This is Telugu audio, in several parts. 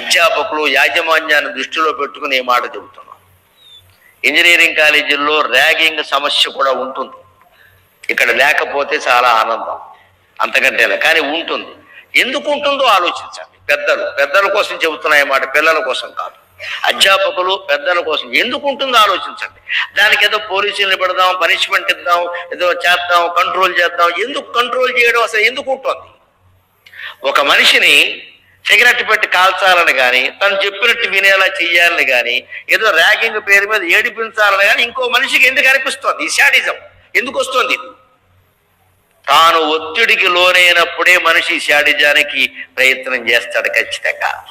అధ్యాపకులు యాజమాన్యాన్ని దృష్టిలో పెట్టుకుని ఈ మాట చెబుతున్నాం. ఇంజనీరింగ్ కాలేజీల్లో ర్యాగింగ్ సమస్య కూడా ఉంటుంది. ఇక్కడ లేకపోతే చాలా ఆనందం. అంతకంటే కానీ ఉంటుంది. ఎందుకు ఉంటుందో ఆలోచించండి. పెద్దలు పెద్దల కోసం చెబుతున్నాయి మాట పిల్లల కోసం కాదు. అధ్యాపకులు పెద్దల కోసం ఎందుకు ఉంటుందో ఆలోచించండి. దానికి ఏదో పోలీసులు పెడదాం పనిష్మెంట్ ఇద్దాం ఏదో చేద్దాం కంట్రోల్ చేద్దాం. ఎందుకు కంట్రోల్ చేయడం అసలు ఎందుకు ఉంటుంది? ఒక మనిషిని సిగరెట్ పెట్టి కాల్చాలని కానీ తను చెప్పినట్టు వినేలా చెయ్యాలని కానీ ఏదో ర్యాగింగ్ పేరు మీద ఏడిపించాలని కానీ ఇంకో మనిషికి ఎందుకు అనిపిస్తోంది? ఈ శాడిజం. ఎందుకు వస్తుంది? తాను ఒత్తిడికి లోనైనప్పుడే మనిషి శాడిజానికి ప్రయత్నం చేస్తాడు ఖచ్చితంగా.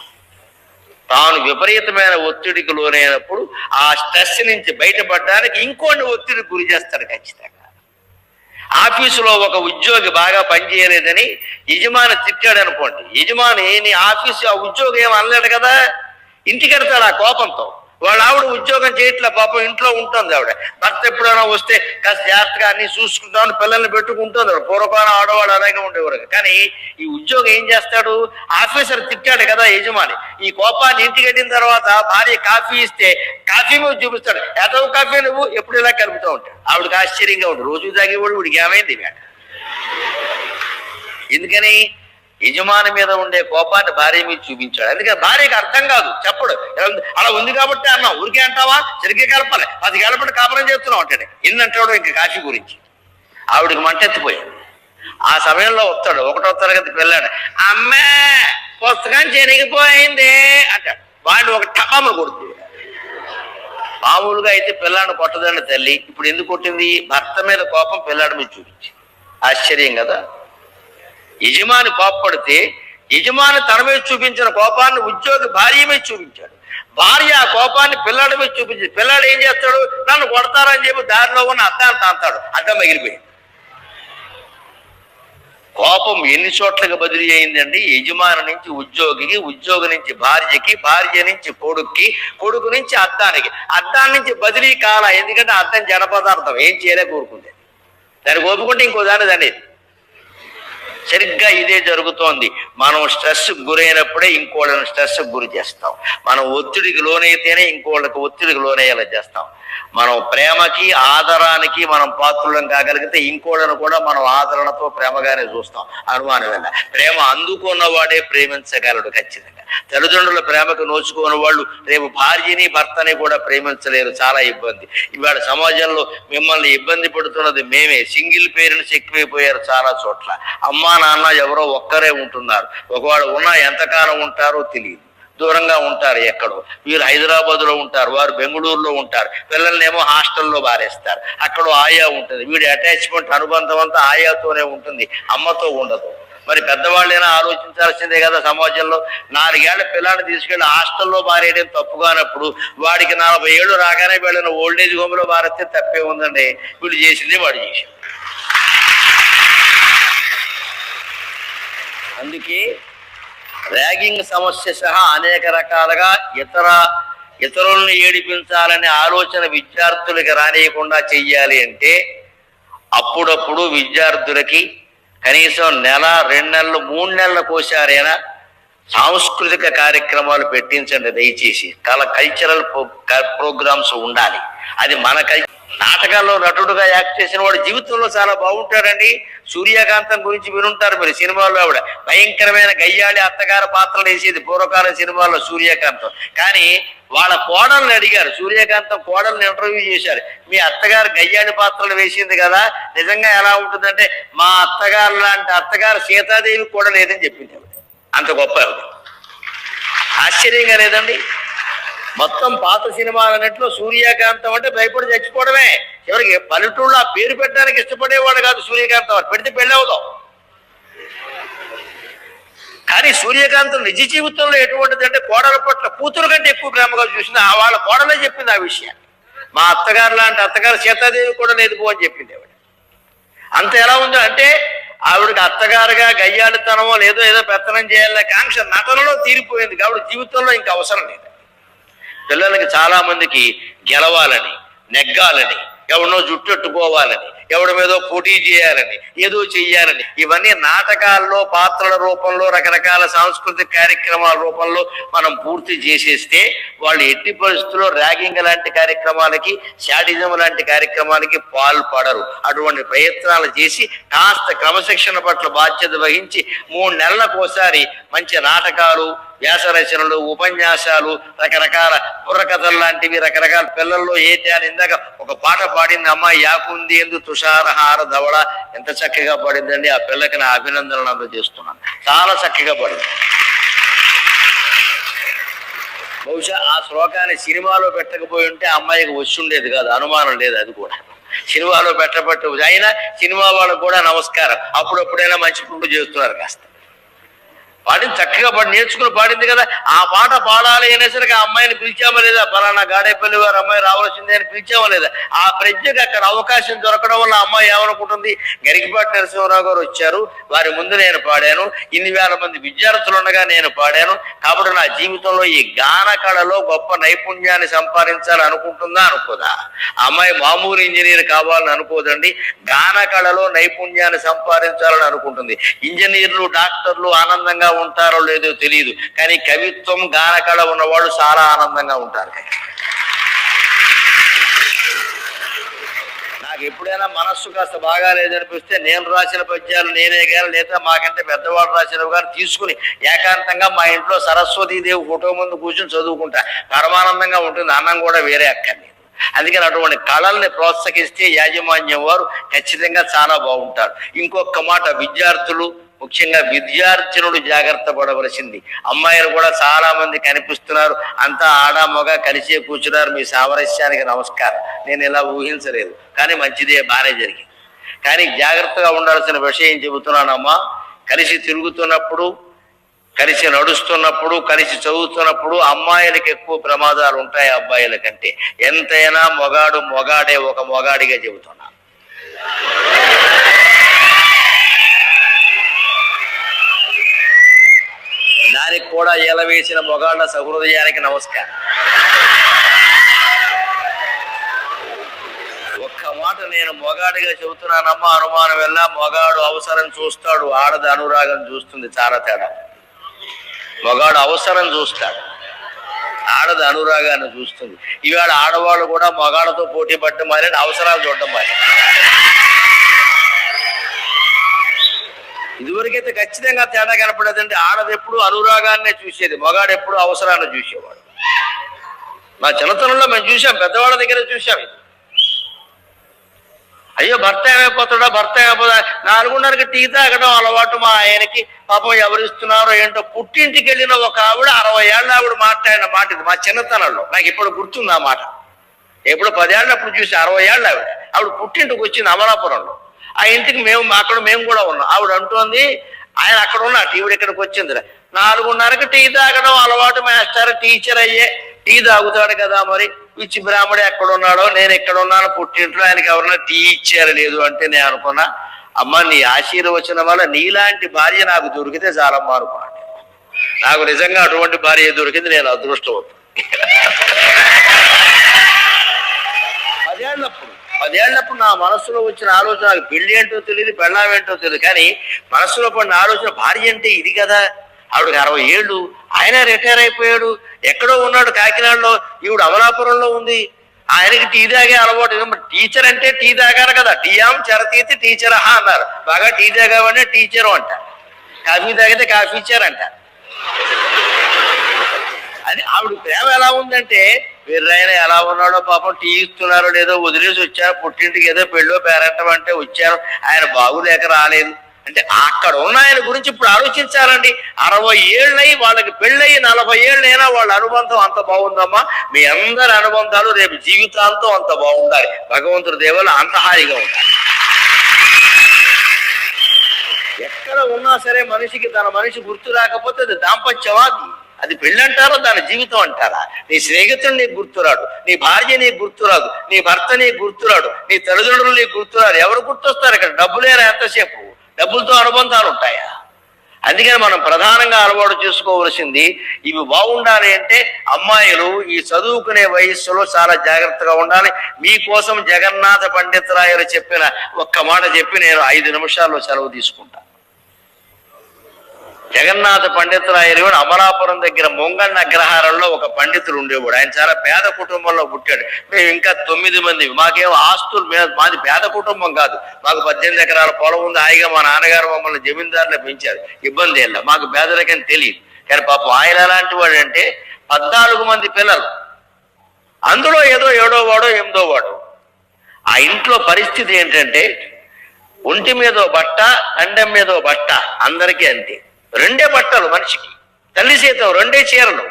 తాను విపరీతమైన ఒత్తిడికి లోనైనప్పుడు ఆ స్ట్రెస్ నుంచి బయటపడడానికి ఇంకోటి ఒత్తిడికి గురి చేస్తాడు ఖచ్చితంగా. ఆఫీసులో ఒక ఉద్యోగి బాగా పనిచేయలేదని యజమాని తిట్టాడు అనుకోండి యజమాని నీ ఆఫీసు ఆ ఉద్యోగం ఏం అనలేడు కదా? ఇంటికి ఆ కోపంతో? వాళ్ళ ఆవిడ ఉద్యోగం చేయట్లే పాపం ఇంట్లో ఉంటుంది ఆవిడ. భర్త ఎప్పుడైనా వస్తే కాస్త జాగ్రత్తగా అన్ని చూసుకుంటామని పిల్లల్ని పెట్టుకుంటుంది ఆవిడ. పూర్వకాలం ఆడవాళ్ళు అలాగే ఉండేవారు. కానీ ఈ ఉద్యోగం ఏం చేస్తాడు? ఆఫీసర్ తిట్టాడు కదా యజమాని. ఈ కోపాన్ని ఇంటికి వెళ్ళిన తర్వాత భార్య కాఫీ ఇస్తే కాఫీ మీద చూపిస్తాడు. ఎదవ కాఫీ నువ్వు ఎప్పుడు ఇలా కలుపుతూ ఉంటాడు ఆవిడకి ఆశ్చర్యంగా ఉంటుంది రోజు తాగేవాడు వీడికి ఏమైంది ఎందుకని? యజమాని మీద ఉండే కోపాన్ని భార్య మీద చూపించాడు. అందుకని భార్యకి అర్థం కాదు. చెప్పడు. అలా ఉంది కాబట్టి అన్నావు. ఊరికే అంటావా? సరిగ్గా కలపాలి. పది కలపడి కాపురం చేస్తున్నావు అంటాడు. ఎన్ని అంటాడు ఇంకా కాశీ గురించి. ఆవిడకి మంటెత్తిపోయాడు. ఆ సమయంలో వస్తాడు. ఒకటో తరగతి పిల్లాడు అమ్మే పుస్తకం చెరిగిపోయింది అంటాడు. వాడిని ఒక టపామ కొడుతుంది మామూలుగా అయితే పిల్లాడిని కొట్టదండి తల్లి. ఇప్పుడు ఎందుకు కొట్టింది? భర్త మీద కోపం పిల్లాడి మీద చూపించి ఆశ్చర్యం కదా? యజమాని కోప్పడితే యజమాని తన మీద చూపించిన కోపాన్ని ఉద్యోగి భార్య మీద చూపించాడు. భార్య ఆ కోపాన్ని పిల్లాడి మీద చూపించింది పిల్లాడు ఏం చేస్తాడు? నన్ను కొడతారని చెప్పి దారిలో ఉన్న అద్దాన్ని తాంతాడు అద్దం ఎగిరిపోయింది. కోపం ఎన్ని చోట్లకి బదిలీ అయిందండి? యజమాని నుంచి ఉద్యోగికి ఉద్యోగి నుంచి భార్యకి భార్య నుంచి కొడుక్కి కొడుకు నుంచి అద్దానికి. అద్దాన్ని నుంచి బదిలీ కాల ఎందుకంటే అద్దం జడ పదార్థం. ఏం చేయలే కోరుకుంది. దాన్ని ఒప్పుకుంటే ఇంకో దాని దాన్ని సరిగ్గా ఇదే జరుగుతోంది. మనం స్ట్రెస్ గురైనప్పుడే ఇంకోళ్ళని స్ట్రెస్ గురి చేస్తాం. మనం ఒత్తిడికి లోనైతేనే ఇంకోళ్ళకి ఒత్తిడికి లోనయ్యేలా చేస్తాం. మనం ప్రేమకి ఆదరానికి మనం పాత్రులం కాగలిగితే ఇంకోళ్ళను కూడా మనం ఆదరణతో ప్రేమగానే చూస్తాం. అనుమానమైన. ప్రేమ అందుకున్నవాడే ప్రేమించగలడు ఖచ్చితంగా. తల్లిదండ్రుల ప్రేమకు నోచుకున్న వాళ్ళు రేపు భార్యని భర్తని కూడా ప్రేమించలేరు. చాలా ఇబ్బంది. ఇవాళ సమాజంలో మిమ్మల్ని ఇబ్బంది పడుతున్నది మేమే. సింగిల్ పేరెంట్స్ ఎక్కువైపోయారు చాలా చోట్ల. అమ్మా నాన్న ఎవరో ఒక్కరే ఉంటున్నారు. ఒకవాడు ఉన్నా ఎంతకాలం ఉంటారో తెలియదు. దూరంగా ఉంటారు ఎక్కడో. వీరు హైదరాబాద్లో ఉంటారు వారు బెంగళూరులో ఉంటారు. పిల్లల్ని ఏమో హాస్టల్లో బారేస్తారు. అక్కడ ఆయా ఉంటుంది. వీడి అటాచ్మెంట్ అనుబంధం అంతా ఆయాతోనే ఉంటుంది. అమ్మతో ఉండదు. మరి పెద్దవాళ్ళైనా ఆలోచించాల్సిందే కదా సమాజంలో. నాలుగేళ్ళ పిల్లాన్ని తీసుకెళ్ళి హాస్టల్లో బారేయడం తప్పు కానప్పుడు వాడికి నలభై ఏళ్ళు రాగానే వెళ్ళిన ఓల్డేజ్ హోమ్లో బారేస్తే తప్పే ఉందండి. వీళ్ళు చేసింది వాడు చేసింది. అందుకే ర్యాగింగ్ సమస్య సహా అనేక రకాలుగా ఇతర ఇతరులను ఏడిపించాలనే ఆలోచన విద్యార్థులకి రానియకుండా చెయ్యాలి అంటే అప్పుడప్పుడు విద్యార్థులకి కనీసం నెల రెండు నెలలు మూడు నెలల కోసారైనా సాంస్కృతిక కార్యక్రమాలు పెట్టించండి దయచేసి. కల కల్చరల్ ప్రోగ్రామ్స్ ఉండాలి. అది మన కల్చర్ నాటకాల్లో నటుడుగా యాక్ట్ చేసిన వాడు జీవితంలో చాలా బాగుంటాడండి. సూర్యకాంతం గురించి వినుంటారు మీరు సినిమాలో ఆవిడ. భయంకరమైన గయ్యాళి అత్తగారి పాత్రలు వేసేది పూర్వకాలం సినిమాల్లో సూర్యకాంతం. కానీ వాళ్ళ కోడల్ని అడిగారు. సూర్యకాంతం కోడల్ని ఇంటర్వ్యూ చేశారు. మీ అత్తగారు గయ్యాళి పాత్రలు వేసింది కదా నిజంగా ఎలా ఉంటుందంటే మా అత్తగారు లాంటి అత్తగారు సీతాదేవి కూడా లేదని చెప్పింది ఆవిడ. అంత గొప్ప ఆవిడ. ఆశ్చర్యంగా లేదండి? మొత్తం పాత సినిమాలన్నింటిలో సూర్యకాంతం అంటే భయపడి చచ్చిపోవడమే. చివరికి పల్లెటూళ్ళు ఆ పేరు పెట్టడానికి ఇష్టపడేవాడు కాదు సూర్యకాంతం. అని పెడితే పెళ్ళవుదాం కానీ సూర్యకాంతం నిజ జీవితంలో ఎటువంటిది అంటే కోడల పట్ల కూతురు కంటే ఎక్కువ ప్రేమగా చూసింది. ఆ వాళ్ళ కోడలే చెప్పింది ఆ విషయాన్ని మా అత్తగారు లాంటి అత్తగారు సీతాదేవి కూడా లేదు అని చెప్పింది ఆవిడ. అంత ఎలా ఉందో అంటే ఆవిడకి అత్తగారుగా గయ్యాడితనమో లేదో ఏదో పెత్తనం చేయాలనే కాంక్ష నటనలో తీరిపోయింది. కాబట్టి జీవితంలో ఇంకా అవసరం లేదు. పిల్లలకి చాలా మందికి గెలవాలని నెగ్గాలని ఎవరినో జుట్టెట్టుకోవాలని ఎవడి మీదో పోటీ చేయాలని ఏదో చెయ్యాలని ఇవన్నీ నాటకాల్లో పాత్రల రూపంలో రకరకాల సాంస్కృతిక కార్యక్రమాల రూపంలో మనం పూర్తి చేసేస్తే వాళ్ళు ఎట్టి పరిస్థితుల్లో ర్యాగింగ్ లాంటి కార్యక్రమాలకి శాడిజం లాంటి కార్యక్రమాలకి పాల్పడరు. అటువంటి ప్రయత్నాలు చేసి కాస్త క్రమశిక్షణ పట్ల బాధ్యత వహించి మూడు నెలలకు ఒకసారి మంచి నాటకాలు వ్యాస రచనలు ఉపన్యాసాలు రకరకాల బుర్రకథలు లాంటివి రకరకాల పిల్లల్లో ఏతే అని ఇందాక ఒక పాట పాడింది అమ్మాయి యాకుంది ఎందు తుషారహార ధవళ. ఎంత చక్కగా పాడిందండి. ఆ పిల్లకి నా అభినందనలు అందజేస్తున్నాను. చాలా చక్కగా పాడింది. బహుశా ఆ శ్లోకాన్ని సినిమాలో పెట్టకపోయి ఉంటే అమ్మాయికి వచ్చి ఉండేది కాదు అనుమానం లేదు అది కూడా. సినిమాలో పెట్టబట్టు అయినా సినిమా వాళ్ళకు కూడా నమస్కారం. అప్పుడప్పుడైనా మంచి పుండు చేస్తున్నారు కాస్త. పాడింది చక్కగా పాడి నేర్చుకుని పాడింది కదా. ఆ పాట పాడాలి అనేసరికి ఆ అమ్మాయిని పిలిచామా లేదా? పలానా గాడేపల్లి వారు అమ్మాయి రావాల్సిందే అని పిలిచామా లేదా? ఆ ప్రజ్ఞకు అక్కడ అవకాశం దొరకడం వల్ల అమ్మాయి ఏమనుకుంటుంది? గరికిపాటి నరసింహరావు గారు వచ్చారు. వారి ముందు నేను పాడాను. ఇన్ని వేల మంది విద్యార్థులు ఉండగా నేను పాడాను. కాబట్టి నా జీవితంలో ఈ గాన కళలో గొప్ప నైపుణ్యాన్ని సంపాదించాలి అనుకుంటుందా? అనుకోదా. అమ్మాయి మామూలు ఇంజనీర్ కావాలని అనుకోదండి. గాన కళలో నైపుణ్యాన్ని సంపాదించాలని అనుకుంటుంది. ఇంజనీర్లు డాక్టర్లు ఆనందంగా ఉంటారో లేదో తెలియదు కానీ కవిత్వం గానకళ ఉన్నవాళ్ళు చాలా ఆనందంగా ఉంటారు. నాకు ఎప్పుడైనా మనస్సు కాస్త బాగా లేదనిపిస్తే నేను రాసిన పద్యాలు నేనే కానీ లేదా మాకంటే పెద్దవాడు రాసినవి కానీ తీసుకుని ఏకాంతంగా మా ఇంట్లో సరస్వతీదేవి ఫోటో ముందు కూర్చొని చదువుకుంటా. పరమానందంగా ఉంటుంది అన్నం కూడా వేరే అక్కర్లేదు. అందుకని అటువంటి కళల్ని ప్రోత్సహిస్తే యాజమాన్యం వారు ఖచ్చితంగా చాలా బాగుంటారు. ఇంకొక మాట విద్యార్థులు ముఖ్యంగా విద్యార్థినుడు జాగ్రత్త పడవలసింది. అమ్మాయిలు కూడా చాలా మంది కనిపిస్తున్నారు. అంతా ఆడ మగ కలిసే కూర్చున్నారు. మీ సామరస్యానికి నమస్కారం. నేను ఇలా ఊహించలేదు. కానీ మంచిదే బాగానే జరిగింది. కానీ జాగ్రత్తగా ఉండాల్సిన విషయం చెబుతున్నానమ్మా. కలిసి తిరుగుతున్నప్పుడు కలిసి నడుస్తున్నప్పుడు కలిసి చదువుతున్నప్పుడు అమ్మాయిలకి ఎక్కువ ప్రమాదాలు ఉంటాయి అబ్బాయిల కంటే. ఎంతైనా మొగాడు మొగాడే ఒక మొగాడిగా చెబుతున్నాను. దానికి కూడా ఎలవేసిన మొగాళ్ళ సహృదయానికి నమస్కారం. ఒక్క మాట నేను మొగాడిగా చెబుతున్నానమ్మా అనుమానం వెళ్ళా మొగాడు అవసరం చూస్తాడు ఆడది అనురాగం చూస్తుంది చాలా తేడా. మగాడు అవసరం చూస్తాడు ఆడది అనురాగాన్ని చూస్తుంది. ఇవాళ ఆడవాళ్ళు కూడా మగాళ్ళతో పోటీ పడటం మారని అవసరాలు చూడటం మారే ఇదివరకైతే ఖచ్చితంగా తేడా కనపడేదంటే ఆడది ఎప్పుడు అనురాగాన్నే చూసేది మగాడు ఎప్పుడు అవసరాన్ని చూసేవాడు. మా చిన్నతనంలో మేము చూసాం పెద్దవాళ్ళ దగ్గర చూసాం ఇది. అయ్యో భర్త ఏమైపోతాడా భర్త ఏమైపోతా నాలుగున్నరకి టీ తాగడం అలవాటు మా ఆయనకి. పాపం ఎవరిస్తున్నారో ఏంటో పుట్టింటికి వెళ్ళిన ఒక ఆవిడ అరవై ఏళ్ళ ఆవిడ మాట్లాడిన మాట ఇది మా చిన్నతనంలో. నాకు ఇప్పుడు గుర్తుంది ఆ మాట. ఎప్పుడు పదేళ్ళప్పుడు చూసి అరవై ఏళ్ళ ఆవిడ. ఆవిడ పుట్టింటికి వచ్చింది అమలాపురంలో. ఆ ఇంటికి మేము అక్కడ మేము కూడా ఉన్నాం. ఆవిడ అంటోంది ఆయన అక్కడ ఉన్నాడు ఈవిడ ఇక్కడికి వచ్చిందిరా నాలుగున్నరకి టీ తాగడం అలవాటు మాస్టర్ టీచర్ అయ్యే. టీ తాగుతాడు కదా మరి. పిచ్చి బ్రాహ్మడు ఎక్కడ ఉన్నాడో నేను ఎక్కడ ఉన్నాను పుట్టింట్లో ఆయనకి ఎవరన్నా టీ ఇచ్చారు లేదు అంటే నేను అనుకున్నా అమ్మ నీ ఆశీర్వచనం వల్ల నీలాంటి భార్య నాకు దొరికితే చాలా అనుకున్నాను నాకు నిజంగా అటువంటి భార్య దొరికింది నేను అదృష్టవంతుడు పదేళ్ళప్పుడు నా మనస్సులో వచ్చిన ఆలోచన నాకు పెళ్ళి ఏంటో తెలియదు పెళ్ళాం ఏంటో తెలియదు కానీ మనస్సులో పడిన ఆలోచన భార్య అంటే ఇది కదా. ఆవిడకి అరవై ఏళ్ళు ఆయన రిటైర్ అయిపోయాడు ఎక్కడో ఉన్నాడు కాకినాడలో ఈవిడ అమలాపురంలో ఉంది. ఆయనకి టీ తాగే అలవాటు టీచర్ అంటే టీ తాగారు కదా. టీయాం చెరతీతి టీచర్ అహా అన్నారు. బాగా టీ తాగావనే టీచరు అంట. కాఫీ తాగితే కాఫీ ఇచ్చారంట. అంట అది ఆవిడ ప్రేమ ఎలా ఉందంటే వీర్రాయన ఎలా ఉన్నాడో పాపం టీ ఇస్తున్నారో లేదో వదిలేసి వచ్చారు. పుట్టింటికి ఏదో పెళ్ళో పేరంటం అంటే వచ్చారు. ఆయన బాగులేక రాలేదు. అంటే అక్కడ ఉన్న ఆయన గురించి ఇప్పుడు ఆలోచించాలండి. అరవై ఏళ్ళయి వాళ్ళకి పెళ్ళయి నలభై ఏళ్ళైనా వాళ్ళ అనుబంధం అంత బాగుందమ్మా. మీ అందరి అనుబంధాలు రేపు జీవితాంతం అంత బాగుండాలి. భగవంతుడి దేవులు అంత హాయిగా ఉండాలి. ఎక్కడ ఉన్నా సరే మనిషికి తన మనిషి గుర్తు రాకపోతే అది దాంపత్యవాది. అది పెళ్ళి అంటారా దాని జీవితం అంటారా? నీ స్నేహితుడు నీకు గుర్తురాడు నీ భార్య నీకు గుర్తురాదు నీ భర్త నీకు గుర్తురాడు నీ తల్లిదండ్రులు నీకు గుర్తురాడు ఎవరు గుర్తొస్తారు ఇక్కడ? డబ్బులేరా ఎంతసేపు? డబ్బులతో అనుబంధాలు ఉంటాయా? అందుకని మనం ప్రధానంగా అలవాటు చేసుకోవలసింది ఇవి బాగుండాలి అంటే అమ్మాయిలు ఈ చదువుకునే వయస్సులో చాలా జాగ్రత్తగా ఉండాలి. మీకోసం జగన్నాథ పండితరాయలు చెప్పిన ఒక్క మాట చెప్పి నేను ఐదు నిమిషాల్లో సెలవు తీసుకుంటాను జగన్నాథ పండితురాయలు కూడా అమలాపురం దగ్గర మొంగన్న అగ్రహారంలో ఒక పండితుడు ఉండేవాడు. ఆయన చాలా పేద కుటుంబంలో పుట్టాడు. మేము ఇంకా తొమ్మిది మంది. మాకేం ఆస్తులు మే- మాది పేద కుటుంబం కాదు. మాకు పద్దెనిమిది ఎకరాల పొలం ఉంది. హాయిగా మా నాన్నగారు మమ్మల్ని జమీందారులు పెంచారు. ఇబ్బంది ఏళ్ళ మాకు పేదలకని తెలియదు. కానీ పాపం ఆయన ఎలాంటి వాడు అంటే పద్నాలుగు మంది పిల్లలు. అందులో ఏదో ఏడో వాడో ఎనిమిదో వాడు. ఆ ఇంట్లో పరిస్థితి ఏంటంటే ఒంటి మీదో బట్ట అండెం మీదో బట్ట. అందరికీ అంతే. రెండే బట్టలు మనిషికి. తల్లి సీతం రెండే చీరలు.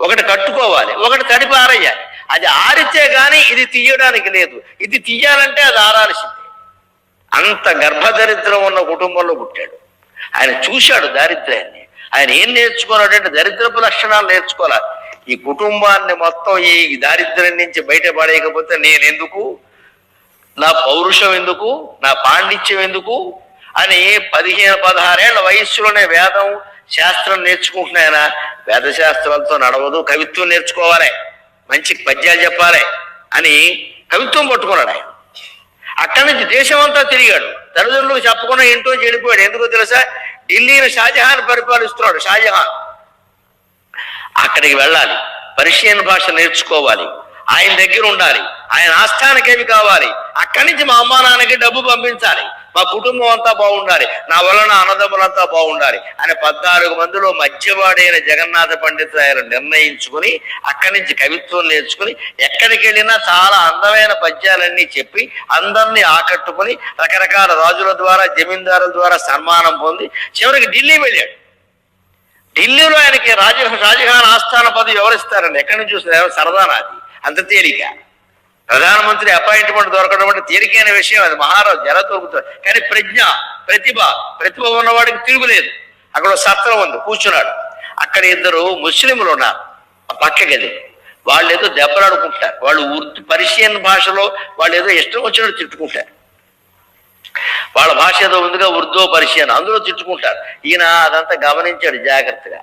ఒకటి కట్టుకోవాలి ఒకటి తడిపి ఆరేయాలి అది ఆరితే కానీ ఇది తీయడానికి లేదు. ఇది తీయాలంటే అది ఆరాల్సిందే. అంత గర్భదరిద్రం ఉన్న కుటుంబంలో పుట్టాడు. ఆయన చూశాడు దారిద్ర్యాన్ని. ఆయన ఏం నేర్చుకున్నాడంటే దరిద్రపు లక్షణాలు నేర్చుకోవాలి. ఈ కుటుంబాన్ని మొత్తం ఈ దారిద్ర్యం నుంచి బయటపడేయకపోతే నేను ఎందుకు నా పౌరుషం ఎందుకు? నా పాండిత్యం ఎందుకు? అని పదిహేను పదహారేళ్ళ వయస్సులోనే వేదం శాస్త్రం నేర్చుకుంటున్నాయన? వేద శాస్త్రాలతో నడవదు కవిత్వం నేర్చుకోవాలి. మంచి పద్యాలు చెప్పాలి అని కవిత్వం పట్టుకున్నాడు ఆయన. అక్కడి నుంచి దేశం అంతా తిరిగాడు. తల్లిదండ్రులకు చెప్పకుండా ఇంట్లో చెడిపోయాడు ఎందుకో తెలుసా? ఢిల్లీని షాజహాన్ పరిపాలిస్తున్నాడు షాజహాన్. అక్కడికి వెళ్ళాలి. పర్షియన్ భాష నేర్చుకోవాలి. ఆయన దగ్గర ఉండాలి. ఆయన ఆస్థానకేమి ఏమి కావాలి? అక్కడి నుంచి మా అమ్మా నాన్నకి డబ్బు పంపించాలి. మా కుటుంబం అంతా బాగుండాలి. నా వల్ల నా అన్నదమ్ములంతా బాగుండాలి అని పద్నాలుగు మందిలో మధ్యవాడైన జగన్నాథ పండితులు నిర్ణయించుకుని అక్కడి నుంచి కవిత్వం నేర్చుకుని ఎక్కడికి వెళ్ళినా చాలా అందమైన పద్యాలన్నీ చెప్పి అందరినీ ఆకట్టుకుని రకరకాల రాజుల ద్వారా జమీందారుల ద్వారా సన్మానం పొంది చివరికి ఢిల్లీ వెళ్ళాడు. ఢిల్లీలో ఆయనకి రాజ రాజధాని ఆస్థాన పదవి ఎవరిస్తారండి ఎక్కడి నుంచి చూసిన సరదా నాది. అంత తేలిక. ప్రధానమంత్రి అపాయింట్మెంట్ దొరకడం అంటే తేలికైన విషయం అది మహారాజు ఎలా దొరుకుతుంది? కానీ ప్రజ్ఞ ప్రతిభ ప్రతిభ ఉన్నవాడికి తిరుగులేదు అక్కడ సత్రం ఉంది కూర్చున్నాడు. అక్కడ ఇద్దరు ముస్లింలు ఉన్నారు ఆ పక్క గది. వాళ్ళు ఏదో దెబ్బలాడుకుంటారు వాళ్ళు ఉర్దూ పర్షియన్ భాషలో వాళ్ళు ఏదో ఇష్టం వచ్చినట్టు తిట్టుకుంటారు. వాళ్ళ భాష ఏదో ఉందిగా ఉర్దూ పర్షియన్ అందులో తిట్టుకుంటారు. ఈయన అదంతా గమనించాడు జాగ్రత్తగా.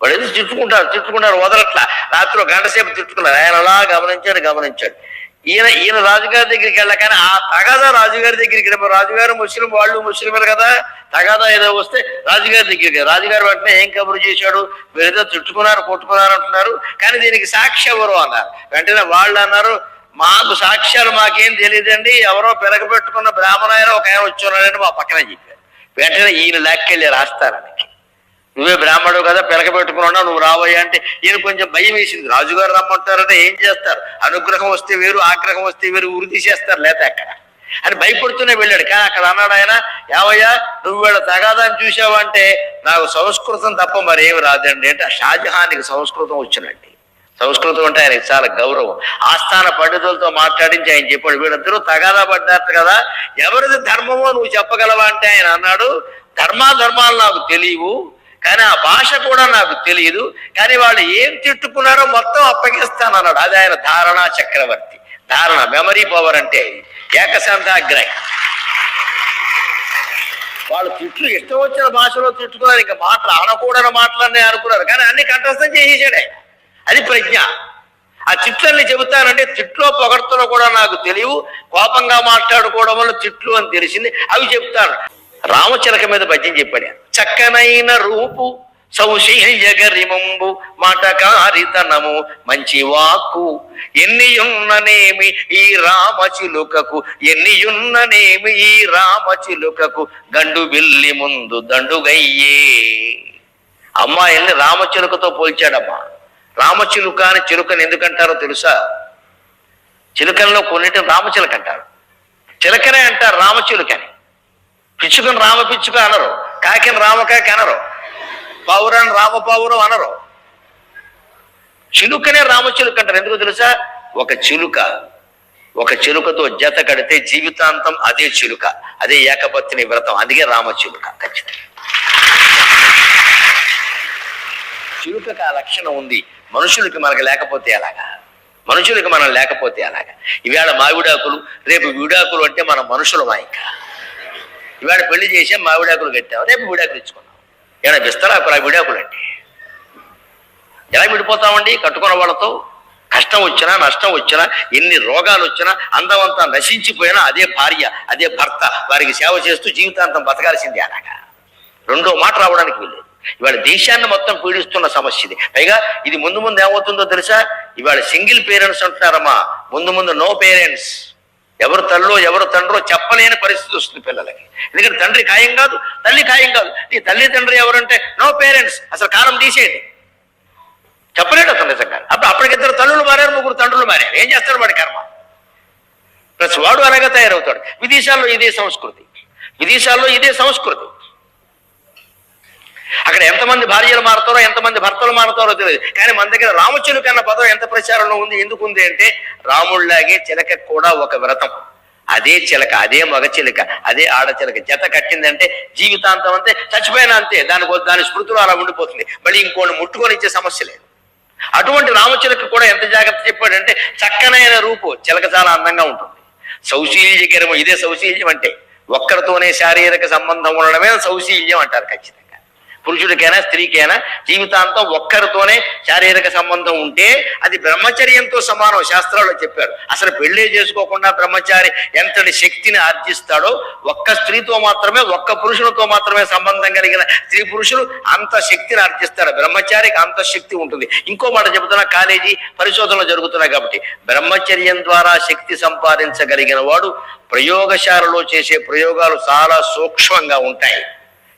వాడు ఏదో తిట్టుకుంటారు తిట్టుకుంటారు వదలట్లా. రాత్రి గంట సేపు తిట్టుకున్నారు. ఆయన అలా గమనించాడు గమనించాడు. ఈయన ఈయన రాజుగారి దగ్గరికి వెళ్ళగానే ఆ తగాదా రాజుగారి దగ్గరికి రాజుగారు ముస్లిం వాళ్ళు ముస్లింలు కదా. తగాదా ఏదో వస్తే రాజుగారి దగ్గరికి రాజుగారు వెంటనే ఏం కబురు చేశాడు? మీరు ఏదో తిట్టుకున్నారు కొట్టుకున్నారు అంటున్నారు. కానీ దీనికి సాక్షి ఎవరు అన్నారు? వెంటనే వాళ్ళు అన్నారు మాకు సాక్ష్యాలు మాకేం తెలియదండి ఎవరో పెరగబెట్టుకున్న బ్రాహ్మణాయన ఒక ఆయన వచ్చున్నాడని మా పక్కన చెప్పారు. వెంటనే ఈయన లెక్కెళ్ళి రాస్తారనికి. నువ్వే బ్రాహ్మడు కదా పెట్టుకున్నావు నువ్వు రాబోయా అంటే ఈయన కొంచెం భయం వేసింది. రాజుగారు రమ్మంటారంటే ఏం చేస్తారు? అనుగ్రహం వస్తే వేరు ఆగ్రహం వస్తే వేరు ఉరి తీసేస్తారు లేత అక్కడ అని భయపడుతూనే వెళ్ళాడు. కానీ అక్కడ అన్నాడు ఆయన ఏమయ్యా నువ్వు వీళ్ళ తగాదాన్ని చూసావంటే నాకు సంస్కృతం తప్ప మరి ఏమి రాదండి. అంటే షాజహానికి సంస్కృతం వచ్చినండి సంస్కృతం అంటే ఆయనకి చాలా గౌరవం. ఆస్థాన పండితులతో మాట్లాడించి ఆయన చెప్పాడు వీళ్ళందరూ తగాదా పడ్డారు కదా ఎవరిది ధర్మమో నువ్వు చెప్పగలవా? అంటే ఆయన అన్నాడు ధర్మాధర్మాలు నాకు తెలియవు కానీ ఆ భాష కూడా నాకు తెలియదు కానీ వాళ్ళు ఏం తిట్టుకున్నారో మొత్తం అప్పగిస్తాను అన్నాడు అది ఆయన ధారణా చక్రవర్తి. ధారణ మెమరీ పవర్ అంటే ఏకసంధాగ్రహి వాళ్ళు తిట్లు ఇష్టం వచ్చిన భాషలో తిట్టుకున్నారు. ఇంకా మాటలు ఆడకూడని మాటలన్నీ అనుకున్నారు. కానీ అన్ని కంఠస్థం చేసేసాడే. అది ప్రజ్ఞ. ఆ తిట్లన్నీ చెబుతానంటే తిట్లో పొగడ్తలో కూడా నాకు తెలియవు. కోపంగా మాట్లాడుకోవడం వల్ల తిట్లు అని తెలిసింది. అవి చెప్తాను. రామచిలక మీద పద్యం చెప్పాడు. చక్కనైన రూపు సౌశీల్యగరిమంబు మాటకారితనము మంచి వాక్కు. ఎన్నియున్ననేమి ఈ రామచిలుకకు? ఎన్నియున్ననేమి ఈ రామచిలుకకు? గండు బిల్లి ముందు దండుగయ్యే. అమ్మాయిల్ని రామచిలుకతో పోల్చాడమ్మా. రామచిలుక అని చిలుకని ఎందుకంటారో తెలుసా? చిలుకల్లో కొన్నిటిని రామచిలుక అంటారు. చిలకనే అంటారు రామచిలుకని. పిచ్చుకని రామ పిచ్చుక అనరు. కాకిని రామకాకి అనరు. పావురాన్ని రామ పావురం అనరు. చిలుకనే రామ చిలుక అంటారు. ఎందుకు తెలుసా? ఒక చిలుక ఒక చిలుకతో జత కడితే జీవితాంతం అదే చిలుక అదే ఏకపత్ని వ్రతం. అందుకే రామచిలుక ఖచ్చితంగా. చిలుకకు ఆ లక్షణం ఉంది. మనుషులకి మనకు లేకపోతే అలాగా మనుషులకి మనం లేకపోతే ఎలాగా? ఇవాళ మావిడాకులు రేపు విడాకులు అంటే మనం మనుషులమా ఇంకా? ఇవాళ పెళ్ళి చేసాం మావిడాకులు కట్టాం రేపు విడాకులు ఇచ్చుకున్నాం ఏమైనా విడాకులు విడాకులండి ఎలా విడిపోతామండి? కట్టుకున్న వాళ్ళతో కష్టం వచ్చినా నష్టం వచ్చినా ఎన్ని రోగాలు వచ్చినా అందమంతా నశించిపోయినా అదే భార్య అదే భర్త. వారికి సేవ చేస్తూ జీవితాంతం బతకాల్సిందే అలాగా రెండో మాట రావడానికి వీళ్ళు ఇవాళ దేశాన్ని మొత్తం పీడిస్తున్న సమస్య ఇది. పైగా ఇది ముందు ముందు ఏమవుతుందో తెలుసా? ఇవాళ సింగిల్ పేరెంట్స్ అంటున్నారమ్మా. ముందు ముందు నో పేరెంట్స్. ఎవరు తల్లో ఎవరు తండ్రో చెప్పలేని పరిస్థితి వస్తుంది పిల్లలకి. ఎందుకంటే తండ్రి ఖాయం కాదు తల్లి ఖాయం కాదు. నీ తల్లి తండ్రి ఎవరంటే నో పేరెంట్స్ అసలు కాలం తీసేయండి. చెప్పలేడు అతను నిజంగా. అప్పుడు అప్పటికిద్దరు తల్లులు మారారు ముగ్గురు తండ్రులు మారారు. ఏం చేస్తాడు వాడి కర్మ? ప్లస్ వాడు అలాగే తయారవుతాడు. విదేశాల్లో ఇదే సంస్కృతి. విదేశాల్లో ఇదే సంస్కృతి. అక్కడ ఎంతమంది భార్యలు మారుతారో ఎంతమంది భర్తలు మారుతారో తెలియదు. కానీ మన దగ్గర రామచిలుక అన్న పదం ఎంత ప్రచారంలో ఉంది ఎందుకు ఉంది అంటే రాముళ్ళాగే చిలక కూడా ఒక వ్రతం. అదే చిలక అదే మగ చిలక అదే ఆడ చిలక. జత కట్టిందంటే జీవితాంతం అంతే చచ్చిపోయినా అంతే. దానికి దాని స్మృతులు అలా ఉండిపోతుంది. మళ్ళీ ఇంకోటి ముట్టుకొని ఇచ్చే సమస్య లేదు. అటువంటి రామచిలక కూడా ఎంత జాగ్రత్త చెప్పాడంటే చక్కనైన రూపు. చిలక చాలా అందంగా ఉంటుంది. సౌశీల్యకరము ఇదే సౌశీల్యం అంటే ఒక్కరితోనే శారీరక సంబంధం ఉండడమే సౌశీల్యం అంటారు ఖచ్చితంగా. పురుషుడికైనా స్త్రీకైనా జీవితాంతం ఒక్కరితోనే శారీరక సంబంధం ఉంటే అది బ్రహ్మచర్యంతో సమానం శాస్త్రాల్లో చెప్పారు. అసలు పెళ్ళి చేసుకోకుండా బ్రహ్మచారి ఎంతటి శక్తిని ఆర్జిస్తాడో ఒక్క స్త్రీతో మాత్రమే ఒక్క పురుషునితో మాత్రమే సంబంధం కలిగిన స్త్రీ పురుషులు అంత శక్తిని ఆర్జిస్తారు బ్రహ్మచారికి అంత శక్తి ఉంటుంది. ఇంకో మాట చెబుతున్నా కాలేజీ పరిశోధనలు జరుగుతున్నాయి కాబట్టి బ్రహ్మచర్యం ద్వారా శక్తి సంపాదించగలిగిన వాడు ప్రయోగశాలలో చేసే ప్రయోగాలు చాలా సూక్ష్మంగా ఉంటాయి.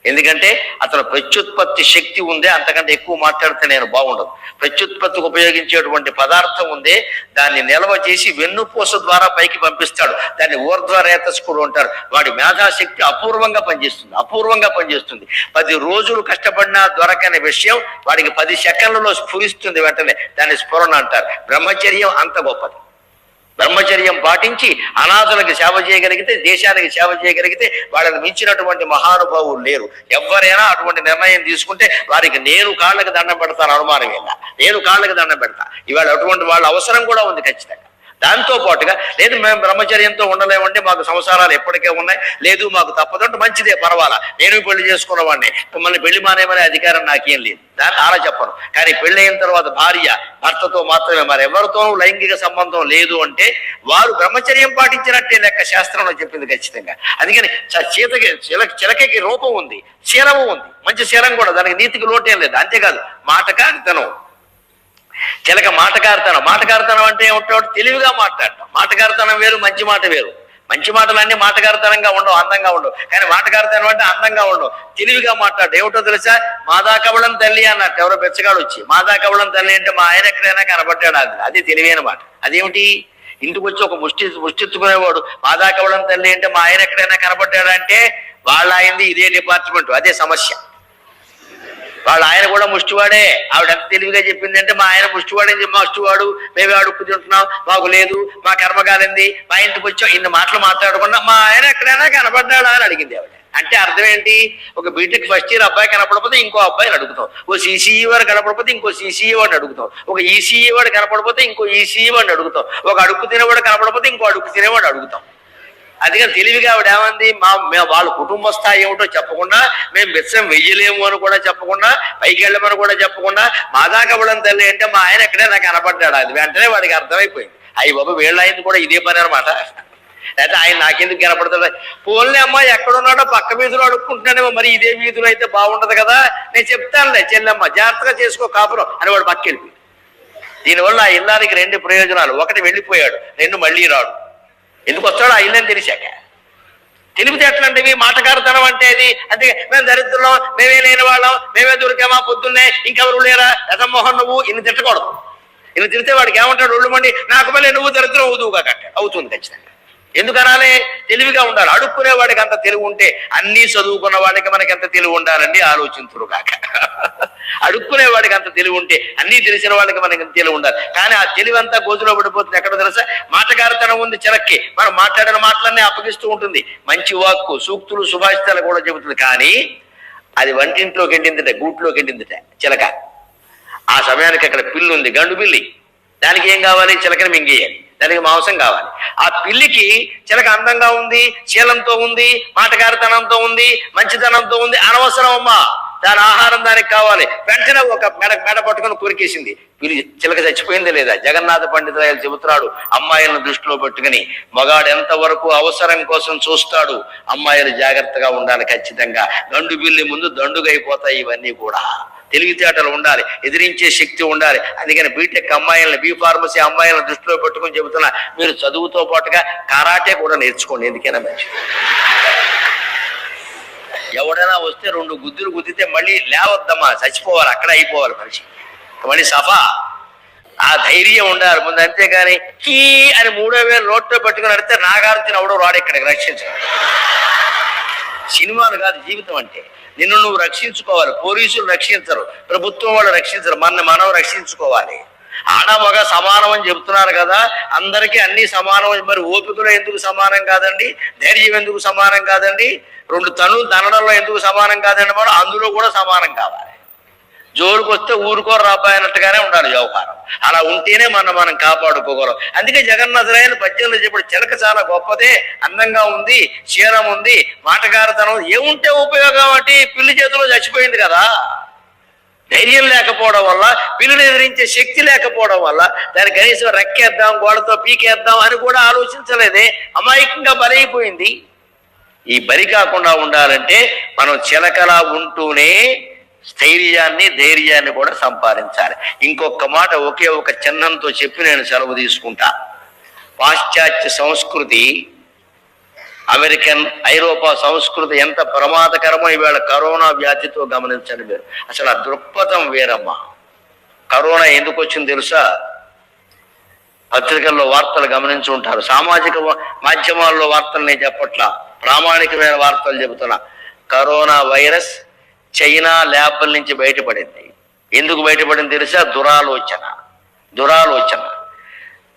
ఎందుకంటే అతను ప్రత్యుత్పత్తి శక్తి ఉందే అంతకంటే ఎక్కువ మాట్లాడితే నేను బాగుండదు. ప్రత్యుత్పత్తికి ఉపయోగించేటువంటి పదార్థం ఉందే దాన్ని నిల్వ చేసి వెన్నుపూస ద్వారా పైకి పంపిస్తాడు. దాన్ని ఊర్ధ్వరేతస్కుడు అంటారు. వాడి మేధాశక్తి అపూర్వంగా పనిచేస్తుంది అపూర్వంగా పనిచేస్తుంది. పది రోజులు కష్టపడినా దొరకని విషయం వాడికి పది సెకండ్లలో స్ఫురిస్తుంది వెంటనే. దాన్ని స్ఫురణ అంటారు. బ్రహ్మచర్యం అంత గొప్పది. బ్రహ్మచర్యం పాటించి అనాథులకు సేవ చేయగలిగితే దేశానికి సేవ చేయగలిగితే వాళ్ళని మించినటువంటి మహానుభావులు లేరు. ఎవరైనా అటువంటి నిర్ణయం తీసుకుంటే వారికి నేను కాళ్ళకి దండం పెడతాను అనుమానమేలా నేను కాళ్ళకి దండం పెడతా. ఇవాళ అటువంటి వాళ్ళ అవసరం కూడా ఉంది ఖచ్చితంగా. దాంతో పాటుగా లేదు మేము బ్రహ్మచర్యంతో ఉండలేమంటే మాకు సంసారాలు ఎప్పటికే ఉన్నాయి లేదు మాకు తప్పదంటే మంచిదే పర్వాలా. నేను పెళ్ళి చేసుకున్న వాడిని మిమ్మల్ని పెళ్ళి మానేమనే అధికారం నాకేం లేదు. దాన్ని అలా చెప్పను. కానీ పెళ్ళి అయిన తర్వాత భార్య భర్తతో మాత్రమే మరి ఎవరితోనూ లైంగిక సంబంధం లేదు అంటే వారు బ్రహ్మచర్యం పాటించినట్టే లెక్క శాస్త్రంలో చెప్పింది ఖచ్చితంగా. అందుకని చీతకి చిల చిలకకి రూపం ఉంది శీలము ఉంది. మంచి శీలం కూడా దానికి నీతికి లోటేం లేదు. అంతేకాదు మాటకారితనం చిలక మాటకారుతనం. మాటకారుతనం అంటే ఏమిటో తెలివిగా మాట్లాడటం. మాటకారుతనం వేరు మంచి మాట వేరు. మంచి మాటలన్నీ మాటకారుతనంగా ఉండవు అందంగా ఉండవు. కానీ మాటకారుతనం అంటే అందంగా ఉండవు. తెలివిగా మాట్లాడు. ఏమిటో తెలుసా? మాదా కవళం తల్లి అన్నట్టు. ఎవరో బెచ్చగాడు వచ్చి మాదా కవళం తల్లి అంటే మా ఆయన ఎక్కడైనా కనబడ్డాడు అది అది తెలివైన మాట అదేమిటి? ఇంటికి వచ్చి ఒక ముష్టి ముష్టిచ్చుకునేవాడు మాదా కవళం తల్లి అంటే మా ఆయన ఎక్కడైనా కనబడ్డాడు అంటే వాళ్ళ ఆయనది ఇదే డిపార్ట్మెంట్. అదే సమస్య. వాళ్ళ ఆయన కూడా ముష్టివాడే. ఆవిడ ఎంత తెలివిగా చెప్పింది అంటే మా ఆయన ముష్టివాడని చెప్పి ముష్టివాడు మేమే అడుక్కు తింటున్నాం మాకు లేదు మా కర్మకాలింది మా ఇంటికి వచ్చాం ఇన్ని మాటలు మాట్లాడకుండా మా ఆయన ఎక్కడైనా కనపడ్డాడా అని అడిగింది ఆవిడ. అంటే అర్థం ఏంటి? ఒక బీటెక్ ఫస్ట్ ఇయర్ అబ్బాయి కనపడపోతే ఇంకో అబ్బాయిని అడుగుతాం. ఓ సిసిఈ వాడు కనపడకపోతే ఇంకో సిసిఈ వాడిని అడుగుతాం. ఒక ఈసీఈ వాడు కనపడకపోతే ఇంకో ఈసీఈ వాడిని అడుగుతాం. ఒక అడుక్కు తినేవాడు కనపడపోతే ఇంకో అడుక్కు తినేవాడు అడుగుతాం. అందుకని తెలివిగా ఆవిడ ఏమంది మా మేము వాళ్ళ కుటుంబ స్థాయి ఏమిటో చెప్పకుండా మేము మిత్రం వెయ్యలేము అని కూడా చెప్పకుండా పైకి వెళ్ళమని కూడా చెప్పకుండా మాదాకవడం తల్లి అంటే మా ఆయన ఎక్కడే నాకు కనపడ్డాడు. అది వెంటనే వాడికి అర్థమైపోయింది. అయ్యి బాబు వీళ్ళ అయింది కూడా ఇదే పని అనమాట అయితే ఆయన నాకెందుకు కనపడతాడు? పోన్లే అమ్మ ఎక్కడున్నాడో పక్క వీధిలో అడుక్కుంటున్నాడేమో మరి ఇదే వీధిలో అయితే బాగుండదు కదా? నేను చెప్తానులే చెల్లెమ్మ జాగ్రత్తగా చేసుకో కాపురం అని వాడు పక్క దీనివల్ల ఆ ఇల్లానికి రెండు ప్రయోజనాలు. ఒకటి వెళ్ళిపోయాడు రెండు మళ్ళీ రాడు. ఎందుకు వస్తాడో అయిందని ఇల్లని తెలిసాక? తెలివితేటలంటివి మాటకారుతనం అంటే అది? అంటే మేము దరిద్రులం మేమే లేని వాళ్ళం మేమే దొరికామా పొద్దున్నే? ఇంకెవరు లేరా? రథమోహన్ నువ్వు ఇన్ని తిట్టకూడదు. ఇన్ని తిడితే వాడికి ఏమంటాడు? ఒళ్ళు మండి నాకు మళ్ళీ నువ్వు దరిద్రం అవుదువుగా కట్టాడు అవుతుంది ఖచ్చితంగా. ఎందుకు అనాలి తెలివిగా ఉండాలి. అడుక్కునే వాడికి అంత తెలివి ఉంటే అన్నీ చదువుకున్న వాడికి మనకి ఎంత తెలివి ఉండాలండి? ఆలోచించురు కాక అడుక్కునే వాడికి అంత తెలివి ఉంటే అన్నీ తెలిసిన వాడికి మనకి తెలివి ఉండాలి? కానీ ఆ తెలివి అంతా గోతులో పడిపోతుంది. ఎక్కడ తెలుసా? మాటగారితనం ఉంది చిలక్కి మనం మాట్లాడిన మాటలన్నీ అప్పగిస్తూ ఉంటుంది. మంచి వాక్కు సూక్తులు సుభాషితాలు కూడా చెబుతుంది. కానీ అది వంటింట్లోకి వెళ్ళిందిట గూట్లోకి వెళ్ళిందిట చిలక. ఆ సమయానికి అక్కడ పిల్లు ఉంది గండు పిల్లి. దానికి ఏం కావాలి? చిలకని మింగేయాలి. దానికి మాంసం కావాలి. ఆ పిల్లికి చిలక అందంగా ఉంది శీలంతో ఉంది మాటగారితనంతో ఉంది మంచితనంతో ఉంది అనవసరం అమ్మా. దాని ఆహారం దానికి కావాలి. వెంటనే ఒక మెడ మెడ పట్టుకొని కొరికేసింది. పిలి చిలక చచ్చిపోయింది లేదా? జగన్నాథ పండితులు చెబుతున్నాడు అమ్మాయిలను దృష్టిలో పెట్టుకుని మగాడు ఎంతవరకు అవసరం కోసం చూస్తాడు? అమ్మాయిలు జాగ్రత్తగా ఉండాలి ఖచ్చితంగా. దండు బిల్లి ముందు దండుగైపోతాయి ఇవన్నీ కూడా. తెలివితేటలు ఉండాలి ఎదిరించే శక్తి ఉండాలి. అందుకని బీటెక్ అమ్మాయిలను బీ ఫార్మసీ అమ్మాయిలను దృష్టిలో పెట్టుకొని చెబుతున్నా మీరు చదువుతో పాటుగా కరాటే కూడా నేర్చుకోండి ఎందుకైనా మంచిది. ఎవడైనా వస్తే రెండు గుద్దులు గుద్దితే మళ్ళీ లేవద్దమ్మా చచ్చిపోవాలి అక్కడ అయిపోవాలి మనిషి. మళ్ళీ సఫా. ఆ ధైర్యం ఉండాలి ముందు అంతేగాని కీ అని మూడో వేలు నోట్లో పెట్టుకుని అడితే నాగార్జున ఎవడో రాడు ఇక్కడికి రక్షించాలి సినిమాలు కాదు జీవితం అంటే. నిన్ను నువ్వు రక్షించుకోవాలి. పోలీసులు రక్షించరు. ప్రభుత్వం వాళ్ళు రక్షించరు. మన మనం రక్షించుకోవాలి. ఆడ మగ సమానం అని చెప్తున్నారు కదా. అందరికీ అన్ని సమానం మరి ఓపికలో ఎందుకు సమానం కాదండి? ధైర్యం ఎందుకు సమానం కాదండి? రెండు తను దనడంలో ఎందుకు సమానం కాదండి? మనం అందులో కూడా సమానం కావాలి. జోరుకు వస్తే ఊరుకోరు రాబాయ్ అన్నట్టుగానే ఉండాలి వ్యవహారం. అలా ఉంటేనే మనం మనం కాపాడుకోగలం. అందుకే జగన్నాథరాయలు పద్యంలో చెప్పాడు చిలక చాలా గొప్పదే అందంగా ఉంది క్షీరం ఉంది మాటగారతనం ఏముంటే ఉపయోగం అంటే పిల్లి చేతిలో చచ్చిపోయింది కదా. ధైర్యం లేకపోవడం వల్ల పిల్లిని ఎదిరించే శక్తి లేకపోవడం వల్ల దాని కనీసం రెక్కేద్దాం గోడతో పీకేద్దాం అని కూడా ఆలోచించలేదే. అమాయకంగా బలైపోయింది. ఈ బరి కాకుండా ఉండాలంటే మనం చిలకలా ఉంటూనే స్థైర్యాన్ని ధైర్యాన్ని కూడా సంపాదించాలి. ఇంకొక మాట ఒకే ఒక చిహ్నంతో చెప్పి నేను సెలవు తీసుకుంటా. పాశ్చాత్య సంస్కృతి అమెరికన్ ఐరోపా సంస్కృతి ఎంత ప్రమాదకరమో ఈవేళ కరోనా వ్యాధితో గమనించండి మీరు. అసలు ఆ దృక్పథం వేరమ్మా. కరోనా ఎందుకు వచ్చింది తెలుసా? పత్రికల్లో వార్తలు గమనించి ఉంటారు. సామాజిక మాధ్యమాల్లో వార్తలు నేను చెప్పట్లా. ప్రామాణికమైన వార్తలు చెబుతున్నా. కరోనా వైరస్ చైనా ల్యాబ్ల నుంచి బయటపడింది. ఎందుకు బయటపడింది తెలుసా? దురాలోచన. దురాలోచన.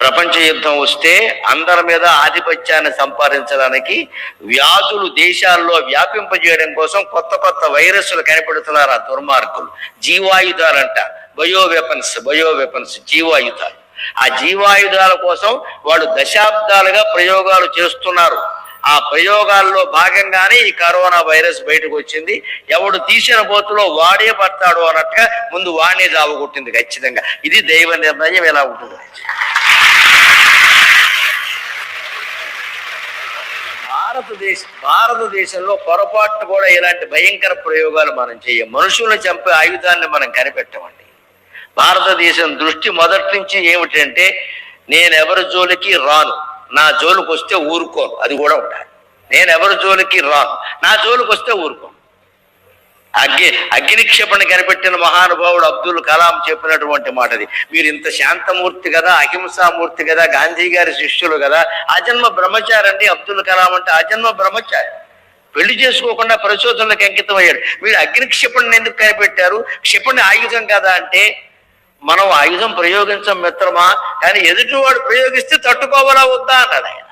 ప్రపంచ యుద్ధం వస్తే అందరి మీద ఆధిపత్యాన్ని సంపాదించడానికి వ్యాధులు దేశాల్లో వ్యాపింపజేయడం కోసం కొత్త కొత్త వైరస్లు కనిపెడుతున్నారు ఆ దుర్మార్గులు. జీవాయుధాలంట. బయో వెపన్స్ బయో వెపన్స్ జీవాయుధాలు. ఆ జీవాయుధాల కోసం వాళ్ళు దశాబ్దాలుగా ప్రయోగాలు చేస్తున్నారు. ఆ ప్రయోగాల్లో భాగంగానే ఈ కరోనా వైరస్ బయటకు వచ్చింది. ఎవడు తీసిన బోతులో వాడే పడతాడు అన్నట్టుగా ముందు వాడే జావు కొట్టింది ఖచ్చితంగా. ఇది దైవ నిర్ణయం ఎలా ఉంటుంది. భారతదేశ భారతదేశంలో పొరపాటును కూడా ఇలాంటి భయంకర ప్రయోగాలు మనం చేయం. మనుషులను చంపే ఆయుధాన్ని మనం కనిపెట్టమండి. భారతదేశం దృష్టి మొదటి నుంచి ఏమిటంటే నేను ఎవరి జోలికి రాను. నా జోలికి వస్తే ఊరుకో అది కూడా ఉండాలి. నేను ఎవరి జోలికి రాను. నా జోలికి వస్తే ఊరుకో అగ్ని అగ్నిక్షేపణ కనిపెట్టిన మహానుభావుడు అబ్దుల్ కలాం చెప్పినటువంటి మాటది. మీరు ఇంత శాంతమూర్తి కదా అహింసామూర్తి కదా గాంధీ గారి శిష్యులు కదా ఆజన్మ బ్రహ్మచారి అండి అబ్దుల్ కలాం అంటే ఆజన్మ బ్రహ్మచారి. పెళ్ళి చేసుకోకుండా పరిశోధనలకు అంకితం అయ్యాడు మీరు అగ్నిక్షిపణిని ఎందుకు కనిపెట్టారు? క్షిపణి ఆయుధం కదా అంటే మనం ఆయుధం ప్రయోగించం మిత్రమా? కానీ ఎదుటివాడు ప్రయోగిస్తే తట్టుకోవాలా వద్దా అన్నాడు ఆయన.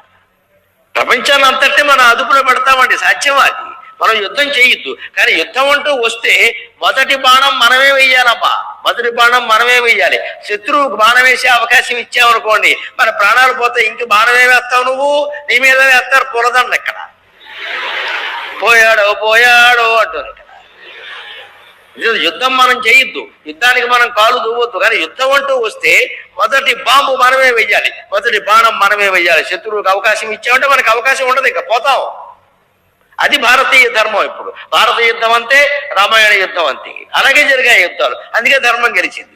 ప్రపంచాన్ని అంతటి మనం అదుపులో పెడతామండి సాధ్యం అది? మనం యుద్ధం చేయొద్దు. కానీ యుద్ధం అంటూ వస్తే మొదటి బాణం మనమే వెయ్యాలమ్మా మొదటి బాణం మనమే వెయ్యాలి. శత్రువు బాణం వేసే అవకాశం ఇచ్చామనుకోండి మన ప్రాణాలు పోతే ఇంక బాణమే వేస్తావు నువ్వు? నీ మీద వేస్తారు పులదండ ఇక్కడ. పోయాడో పోయాడో అంటారు యుద్ధం మనం చేయొద్దు. యుద్ధానికి మనం కాలు దువ్వద్దు. కానీ యుద్ధం అంటూ వస్తే మొదటి బాంబు మనమే వెయ్యాలి. మొదటి బాణం మనమే వెయ్యాలి. శత్రువుకి అవకాశం ఇచ్చామంటే మనకి అవకాశం ఉండదు. ఇంకా పోతాం. అది భారతీయ ధర్మం ఇప్పుడు. భారత యుద్ధం అంతే రామాయణ యుద్ధం అంతే. అలాగే జరిగాయి యుద్ధాలు. అందుకే ధర్మం గెలిచింది.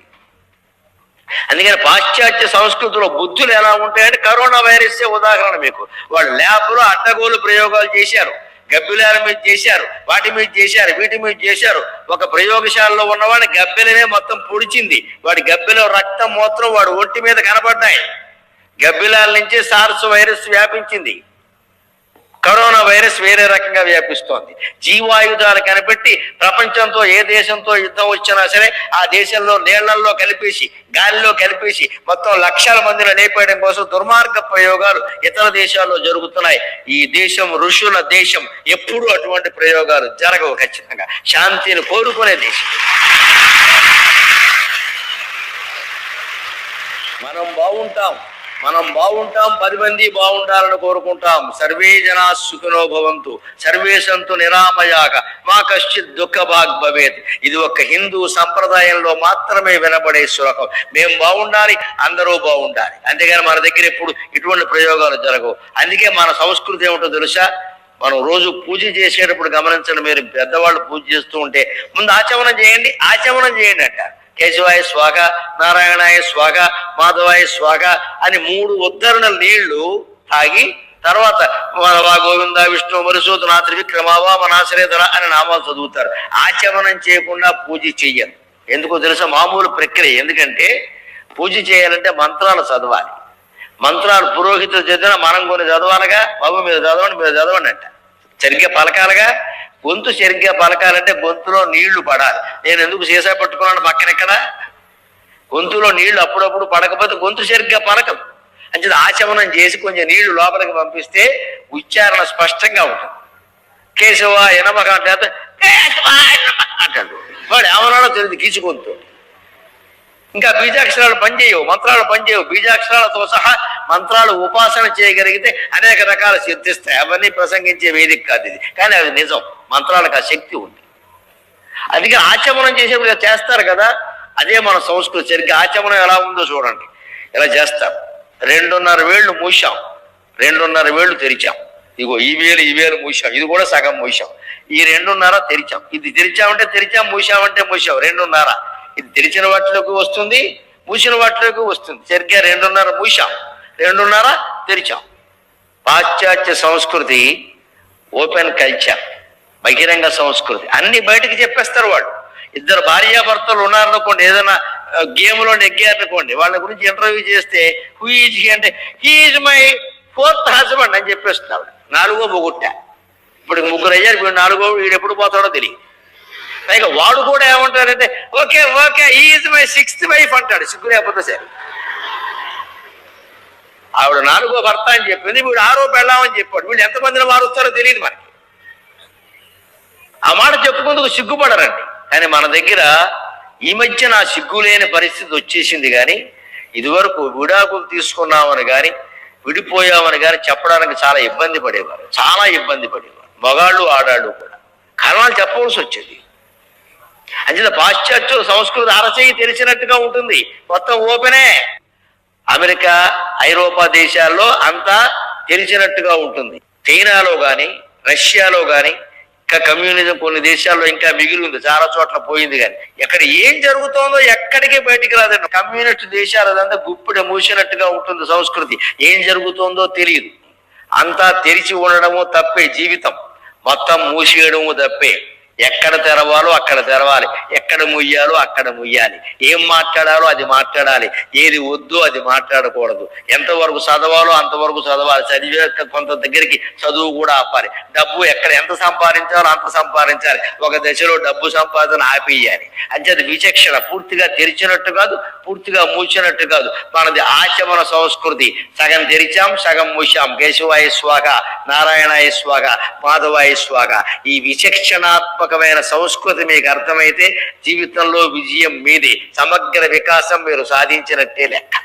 అందుకని పాశ్చాత్య సంస్కృతిలో బుద్ధులు ఎలా ఉంటాయంటే కరోనా వైరస్ ఉదాహరణ మీకు. వాళ్ళు ల్యాబ్లో అడ్డగోలు ప్రయోగాలు చేశారు. గబ్బిలాల మీద చేశారు వాటి మీద చేశారు వీటి మీద చేశారు. ఒక ప్రయోగశాలలో ఉన్నవాడి గబ్బెలనే మొత్తం పొడిచింది. వాడి గబ్బెలో రక్తం మూత్రం వాడు ఒంటి మీద కనబడ్డాయి. గబ్బిలాల నుంచి సార్స్ వైరస్ వ్యాపించింది. కరోనా వైరస్ వేరే రకంగా వ్యాపిస్తోంది. జీవాయుధాలు కనిపెట్టి ప్రపంచంతో ఏ దేశంతో యుద్ధం వచ్చినా సరే ఆ దేశంలో నీళ్ళల్లో కలిపేసి గాలిలో కలిపేసి మొత్తం లక్షల మందిని లేపేయడం కోసం దుర్మార్గ ప్రయోగాలు ఇతర దేశాల్లో జరుగుతున్నాయి. ఈ దేశం ఋషుల దేశం ఎప్పుడూ అటువంటి ప్రయోగాలు జరగవు ఖచ్చితంగా. శాంతిని కోరుకునే దేశం. మనం బాగుంటాం. మనం బాగుంటాం పది మంది బాగుండాలని కోరుకుంటాం. సర్వే జనా సుఖినో భవంతు. సర్వే సంతు నిరామయాక మా కశ్చిత్ దుఃఖ భాగ్ భవేత్. ఇది ఒక హిందూ సంప్రదాయంలో మాత్రమే వినబడే శ్లోకం మేము బాగుండాలి అందరూ బాగుండాలి. అంతేగాని మన దగ్గర ఎప్పుడు ఇటువంటి ప్రయోగాలు జరగవు. అందుకే మన సంస్కృతి ఏమిటో తెలుసా? మనం రోజు పూజ చేసేటప్పుడు గమనించండి మీరు. పెద్దవాళ్ళు పూజ చేస్తూ ఉంటే ముందు ఆచమనం చేయండి ఆచమనం చేయండి అంటారు. కేశవాయ స్వాగ నారాయణాయ స్వాగ మాధవాయ స్వాగ అని మూడు ఉద్ధరణ నీళ్ళు తాగి తర్వాత మాధవ గోవింద విష్ణు మరుసూతనా త్రివిక్రమావా మనాశ్రేధర అని నామాలు చదువుతారు. ఆచమనం చేయకుండా పూజ చెయ్యరు. ఎందుకో తెలుసా? మామూలు ప్రక్రియ. ఎందుకంటే పూజ చేయాలంటే మంత్రాలు చదవాలి. మంత్రాలు పురోహితులు చదివిన మనం కొన్ని చదవాలిగా బాబు మీరు చదవండి మీరు చదవండి అంట. సరిగ్గా పలకాలుగా గొంతు సరిగ్గా పలకాలంటే గొంతులో నీళ్ళు పడాలి. నేను ఎందుకు సీసా పట్టుకున్నాను పక్కన ఎక్కడ గొంతులో నీళ్ళు అప్పుడప్పుడు పడకపోతే గొంతు సరిగ్గా పలకం అంచేది ఆచమనం చేసి కొంచెం నీళ్ళు లోపలికి పంపిస్తే ఉచ్చారణ స్పష్టంగా ఉంటుంది. కేశవ ఎనమక అంటే అంటాడు వాడు ఏమన్నాడో తెలియదు గీచుకొంతు ఇంకా బీజాక్షరాలు పనిచేయవు మంత్రాలు పనిచేయవు బీజాక్షరాలతో సహా మంత్రాలు ఉపాసన చేయగలిగితే అనేక రకాల సిద్ధిస్తాయి అవన్నీ ప్రసంగించే వేదిక కాదు ఇది. కానీ అది నిజం. మంత్రాలకు ఆ శక్తి ఉంది. అందుకే ఆచమనం చేసేప్పుడు చేస్తారు కదా. అదే మన సంస్కృతి. సరిగ్గా ఆచమనం ఎలా ఉందో చూడండి. ఇలా చేస్తాం. రెండున్నర వేళ్ళు మూసాం. రెండున్నర వేళ్ళు తెరిచాం. ఇగో ఈ వేలు ఈ వేలు మూసాం. ఇది కూడా సగం మూసాం. ఈ రెండున్నర తెరిచాం. ఇది తెరిచామంటే తెరిచాం మూసామంటే మూసాం. రెండున్నర. ఇది తెరిచిన వాటిలోకి వస్తుంది మూసిన వాటిలోకి వస్తుంది. సరిగ్గా రెండున్నర మూసాం రెండున్నర తెరిచాం. పాశ్చాత్య సంస్కృతి ఓపెన్ కల్చర్ బహిరంగ సంస్కృతి. అన్ని బయటకు చెప్పేస్తారు వాళ్ళు. ఇద్దరు భార్యాభర్తలు ఉన్నారనుకోండి ఏదైనా గేమ్లో నెగ్గారనుకోండి వాళ్ళ గురించి ఇంటర్వ్యూ చేస్తే హూ ఈజ్ హీ అంటే he is my fourth husband అని చెప్పేస్తున్నాడు నాలుగో బొగుట్ట ఇప్పుడు ముగ్గురు అయ్యారు వీడు నాలుగో వీడు ఎప్పుడు పోతాడో తెలియదు. పైగా వాడు కూడా ఏమంటాడంటే okay okay is my sixth wife అంటాడు. సిగ్గు లేకపోతే సరే. ఆవిడ నాలుగో భర్త అని చెప్పింది వీడు ఆరో పెళ్ళామని చెప్పాడు. వీళ్ళు ఎంతమందిని మారుస్తారో తెలియదు మనకి. ఆ మాట చెప్పుకుందుకు సిగ్గుపడరండి. కానీ మన దగ్గర ఈ మధ్య నా సిగ్గు లేని పరిస్థితి వచ్చేసింది కానీ ఇదివరకు విడాకులు తీసుకున్నామని కానీ విడిపోయామని కానీ చెప్పడానికి చాలా ఇబ్బంది పడేవారు. చాలా ఇబ్బంది పడేవారు. మగాళ్ళు ఆడాళ్ళు కూడా. కారణాలు చెప్పవలసి వచ్చేది. అంచేత పాశ్చాత్య సంస్కృతి అరచేయి తెలిసినట్టుగా ఉంటుంది. మొత్తం ఓపెనే. అమెరికా ఐరోపా దేశాల్లో అంతా తెలిసినట్టుగా ఉంటుంది. చైనాలో కానీ రష్యాలో కానీ ఇంకా కమ్యూనిజం కొన్ని దేశాల్లో ఇంకా మిగిలి ఉంది చాలా చోట్ల పోయింది కానీ ఎక్కడ ఏం జరుగుతోందో ఎక్కడికి బయటికి రాదండి. కమ్యూనిస్ట్ దేశాలదంతా గుప్పిడ మూసినట్టుగా ఉంటుంది సంస్కృతి. ఏం జరుగుతోందో తెలియదు. అంతా తెరిచి ఉండడము తప్పే జీవితం. మొత్తం మూసేయడము తప్పే. ఎక్కడ తెరవాలో అక్కడ తెరవాలి. ఎక్కడ ముయ్యాలో అక్కడ ముయ్యాలి. ఏం మాట్లాడాలో అది మాట్లాడాలి. ఏది వద్దు అది మాట్లాడకూడదు. ఎంతవరకు చదవాలో అంతవరకు చదవాలి. చదివే కొంత దగ్గరికి చదువు కూడా ఆపాలి. డబ్బు ఎక్కడ ఎంత సంపాదించాలో అంత సంపాదించాలి. ఒక దశలో డబ్బు సంపాదన ఆపేయాలి. అంచేత విచక్షణ పూర్తిగా తెరిచినట్టు కాదు పూర్తిగా మూసినట్టు కాదు. మనది ఆచమన సంస్కృతి. సగం తెరిచాం సగం మూసాం కేశవాయ స్వాగ నారాయణాయ స్వాగ మాధవాయ స్వాగ ఈ విచక్షణాత్మకమైన సంస్కృతి మీకు అర్థమైతే జీవితంలో విజయం మీది. సమగ్ర వికాసం మీరు సాధించినట్టే లెక్క.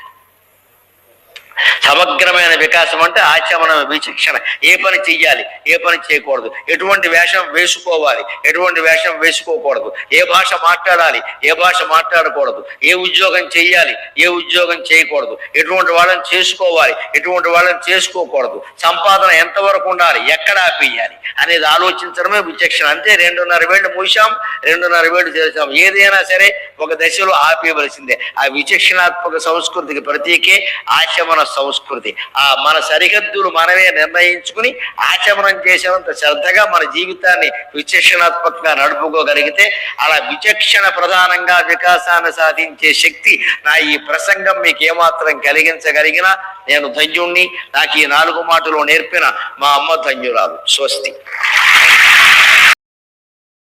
సమగ్రమైన వికాసం అంటే ఆచమన విచక్షణ. ఏ పని చెయ్యాలి ఏ పని చేయకూడదు. ఎటువంటి వేషం వేసుకోవాలి ఎటువంటి వేషం వేసుకోకూడదు. ఏ భాష మాట్లాడాలి ఏ భాష మాట్లాడకూడదు. ఏ ఉద్యోగం చేయాలి ఏ ఉద్యోగం చేయకూడదు. ఎటువంటి వాళ్ళని చేసుకోవాలి ఎటువంటి వాళ్ళని చేసుకోకూడదు. సంపాదన ఎంతవరకు ఉండాలి ఎక్కడ ఆపేయాలి అనేది ఆలోచించడమే విచక్షణ. అంతే రెండున్నర వేళ్ళు మూసాం రెండున్నర వేళ్ళు చేసాం ఏదైనా సరే ఒక దశలో ఆపేయవలసిందే. ఆ విచక్షణాత్మక సంస్కృతికి ప్రతీకే ఆచమన సంస్కృతి. ఆ మన సరిహద్దులు మనమే నిర్ణయించుకుని ఆచమనం చేసినంత శ్రద్ధగా మన జీవితాన్ని విచక్షణాత్మకంగా నడుపుకోగలిగితే అలా విచక్షణ ప్రధానంగా వికాసాన్ని సాధించే శక్తి నా ఈ ప్రసంగం మీకు ఏమాత్రం కలిగించగలిగినా నేను ధన్యుణ్ణి. నాకు ఈ నాలుగు మాటలు నేర్పిన మా అమ్మ ధన్యురాలు. స్వస్తి.